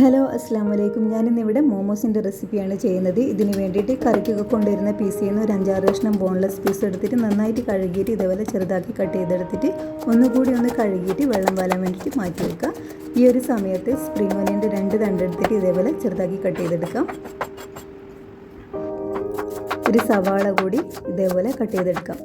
Hello അസ്സാം വലൈക്കും ഞാനിന്നിവിടെ മോമോസിന്റെ റെസിപ്പിയാണ് ചെയ്യുന്നത്. ഇതിന് വേണ്ടിയിട്ട് കറിക്കൊക്കെ കൊണ്ടുവരുന്ന പീസിൽ നിന്ന് ഒരു അഞ്ചാറ് കഷ്ണം ബോൺലെസ് പീസ് എടുത്തിട്ട് നന്നായിട്ട് കഴുകിയിട്ട് ഇതേപോലെ ചെറുതാക്കി കട്ട് ചെയ്തെടുത്തിട്ട് ഒന്നുകൂടി ഒന്ന് കഴുകിയിട്ട് വെള്ളം വാലാൻ വേണ്ടിയിട്ട് മാറ്റി വെക്കുക ഈ ഒരു സമയത്ത് സ്പ്രിംഗ് ഓനിയന്റെ രണ്ട് തണ്ടെടുത്തിട്ട് ഇതേപോലെ ചെറുതാക്കി കട്ട് ചെയ്തെടുക്കാം. ഒരു സവാള കൂടി ഇതേപോലെ കട്ട് ചെയ്തെടുക്കാം.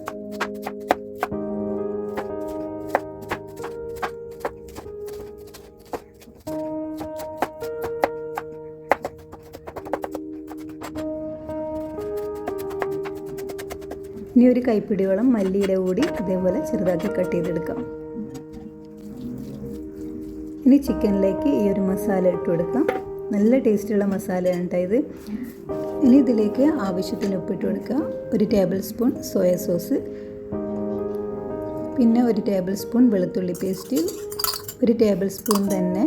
ഇനി ഒരു കൈപ്പിടിയോളം മല്ലിയില കൂടി ഇതേപോലെ ചെറുതാക്കി കട്ട് ചെയ്തെടുക്കാം. ഇനി ചിക്കനിലേക്ക് ഈ ഒരു മസാല ഇട്ട് കൊടുക്കാം. നല്ല ടേസ്റ്റുള്ള മസാലയാണ് കേട്ടോ ഇത്. ഇനി ഇതിലേക്ക് ആവശ്യത്തിന് ഉപ്പിട്ട് കൊടുക്കുക ഒരു ടേബിൾ സ്പൂൺ സോയ സോസ്. പിന്നെ ഒരു ടേബിൾ സ്പൂൺ വെളുത്തുള്ളി പേസ്റ്റ്. ഒരു ടേബിൾ സ്പൂൺ തന്നെ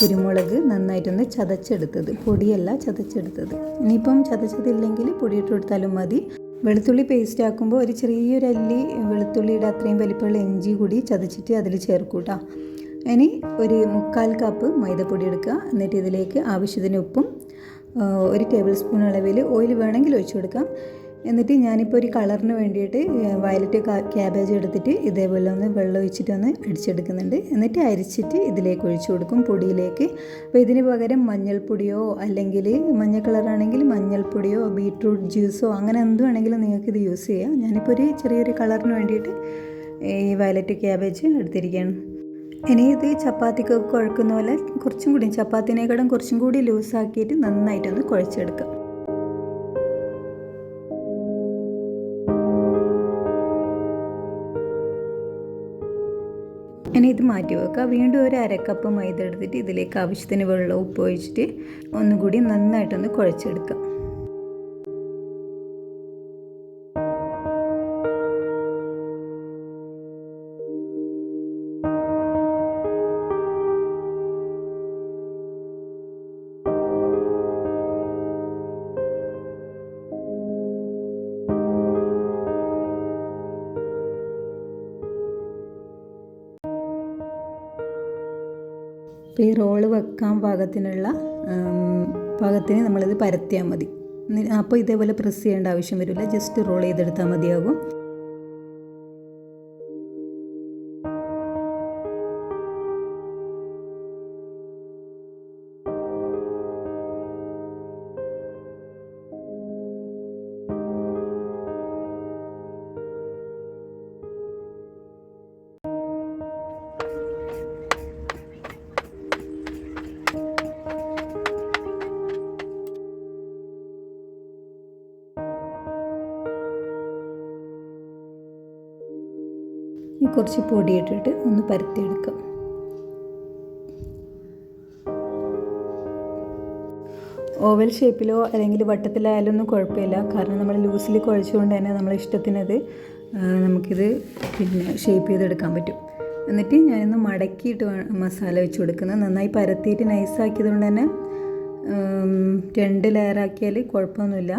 കുരുമുളക് നന്നായിട്ടൊന്ന് ചതച്ചെടുത്തത്. പൊടിയല്ല ചതച്ചെടുത്തത്. ഇനിയിപ്പം ചതച്ചതില്ലെങ്കിൽ പൊടിയിട്ട് കൊടുത്താലും മതി. വെളുത്തുള്ളി പേസ്റ്റ് ആക്കുമ്പോൾ ഒരു ചെറിയൊരു അല്ലി വെളുത്തുള്ളിയുടെ അത്രയും വലിപ്പമുള്ള ഇഞ്ചി കൂടി ചതച്ചിട്ട് അതിൽ ചേർക്കൂട്ടാ ഇനി ഒരു മുക്കാൽ കപ്പ് മൈദപ്പൊടി എടുക്കുക. എന്നിട്ട് ഇതിലേക്ക് ആവശ്യത്തിന് ഉപ്പും ഒരു ടേബിൾ സ്പൂൺ അളവിൽ ഓയിൽ വേണമെങ്കിൽ ഒഴിച്ചു കൊടുക്കാം. എന്നിട്ട് ഞാനിപ്പോൾ ഒരു കളറിന് വേണ്ടിയിട്ട് വയലറ്റ് ക്യാബേജ് എടുത്തിട്ട് ഇതേപോലെ ഒന്ന് വെള്ളം ഒഴിച്ചിട്ട് ഒന്ന് അടിച്ചെടുക്കുന്നുണ്ട്. എന്നിട്ട് അരിച്ചിട്ട് ഇതിലേക്ക് ഒഴിച്ചു കൊടുക്കും പൊടിയിലേക്ക്. അപ്പോൾ ഇതിന് പകരം മഞ്ഞൾപ്പൊടിയോ അല്ലെങ്കിൽ മഞ്ഞ കളറാണെങ്കിൽ മഞ്ഞൾപ്പൊടിയോ ബീട്രൂട്ട് ജ്യൂസോ അങ്ങനെ എന്ത് വേണമെങ്കിലും നിങ്ങൾക്ക് ഇത് യൂസ് ചെയ്യാം. ഞാനിപ്പോൾ ഒരു ചെറിയൊരു കളറിന് വേണ്ടിയിട്ട് ഈ വയലറ്റ് ക്യാബേജ് എടുത്തിരിക്കുകയാണ്. ഇനി ഇത് ചപ്പാത്തിക്കൊക്കെ കുഴക്കുന്ന പോലെ കുറച്ചും കൂടി ചപ്പാത്തിനേക്കാളും കുറച്ചും കൂടി ലൂസാക്കിയിട്ട് നന്നായിട്ടൊന്ന് കുഴച്ചെടുക്കാം. ഇനി ഇത് മാറ്റി വെക്കുക. വീണ്ടും ഒരു അരക്കപ്പ് മൈദ എടുത്തിട്ട് ഇതിലേക്ക് ആവശ്യത്തിന് വെള്ളം ഉപ്പ് ഒഴിച്ചിട്ട് ഒന്നുകൂടി നന്നായിട്ടൊന്ന് കുഴച്ചെടുക്കുക. അപ്പോൾ ഈ റോൾ വെക്കാൻ പാകത്തിനുള്ള പാകത്തിന് നമ്മളിത് പരത്തിയാൽ മതി. അപ്പോൾ ഇതേപോലെ പ്രസ് ചെയ്യേണ്ട ആവശ്യം വരില്ല. ജസ്റ്റ് റോൾ ചെയ്തെടുത്താൽ മതിയാകും. കുറച്ച് പൊടി ഇട്ടിട്ട് ഒന്ന് പരത്തിയെടുക്കാം. ഓവൽ ഷേപ്പിലോ അല്ലെങ്കിൽ വട്ടത്തിലായാലും ഒന്നും കുഴപ്പമില്ല. കാരണം നമ്മൾ ലൂസിൽ കുഴച്ചുകൊണ്ട് തന്നെ നമ്മളെ ഇഷ്ടത്തിനത് നമുക്കിത് പിന്നെ ഷേപ്പ് ചെയ്തെടുക്കാൻ പറ്റും. എന്നിട്ട് ഞാനൊന്ന് മടക്കിയിട്ട് മസാല വെച്ച് കൊടുക്കുന്നത്. നന്നായി പരത്തിയിട്ട് നൈസാക്കിയത് കൊണ്ട് തന്നെ രണ്ട് ലെയറാക്കിയാൽ കുഴപ്പമൊന്നുമില്ല.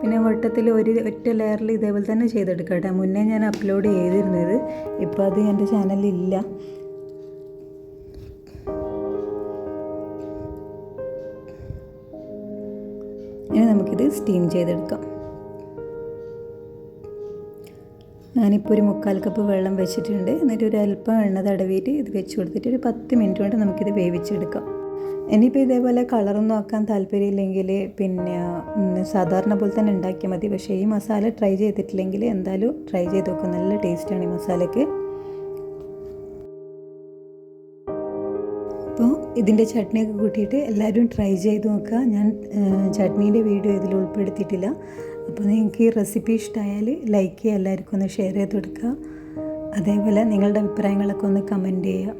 പിന്നെ വട്ടത്തിൽ ഒരു ഒറ്റ ലെയറിൽ ഇതേപോലെ തന്നെ ചെയ്തെടുക്കട്ടെ. മുന്നേ ഞാൻ അപ്ലോഡ് ചെയ്തിരുന്നത്. ഇപ്പോൾ അത് എന്റെ ചാനലിലില്ല ഇനി നമുക്കിത് സ്റ്റീം ചെയ്തെടുക്കാം. ഞാനിപ്പോൾ ഒരു മുക്കാൽ കപ്പ് വെള്ളം വെച്ചിട്ടുണ്ട്. എന്നിട്ട് ഒരു അല്പം എണ്ണ തടവിയിട്ട് ഇത് വെച്ച് കൊടുത്തിട്ട് ഒരു പത്ത് മിനിറ്റ് കൊണ്ട് നമുക്കിത് വേവിച്ചെടുക്കാം. ഇനിയിപ്പോൾ ഇതേപോലെ കളറൊന്നും ആക്കാൻ താല്പര്യമില്ലെങ്കിൽ പിന്നെ സാധാരണ പോലെ തന്നെ ഉണ്ടാക്കിയാൽ മതി. പക്ഷേ ഈ മസാല ട്രൈ ചെയ്തിട്ടില്ലെങ്കിൽ എന്തായാലും ട്രൈ ചെയ്ത് നോക്കുക നല്ല ടേസ്റ്റാണ് ഈ മസാലയ്ക്ക് അപ്പോൾ ഇതിന്റെ ചട്നിയൊക്കെ കൂട്ടിയിട്ട് എല്ലാവരും ട്രൈ ചെയ്ത് നോക്കുക ഞാൻ ചട്നീന്റെ വീഡിയോ ഇതിൽ ഉൾപ്പെടുത്തിയിട്ടില്ല. അപ്പോൾ നിങ്ങൾക്ക് ഈ റെസിപ്പി ഇഷ്ടമായാൽ ലൈക്ക് ചെയ്യുക എല്ലാവർക്കും ഒന്ന് ഷെയർ ചെയ്ത് കൊടുക്കുക. അതേപോലെ നിങ്ങളുടെ അഭിപ്രായങ്ങളൊക്കെ ഒന്ന് കമന്റ് ചെയ്യുക.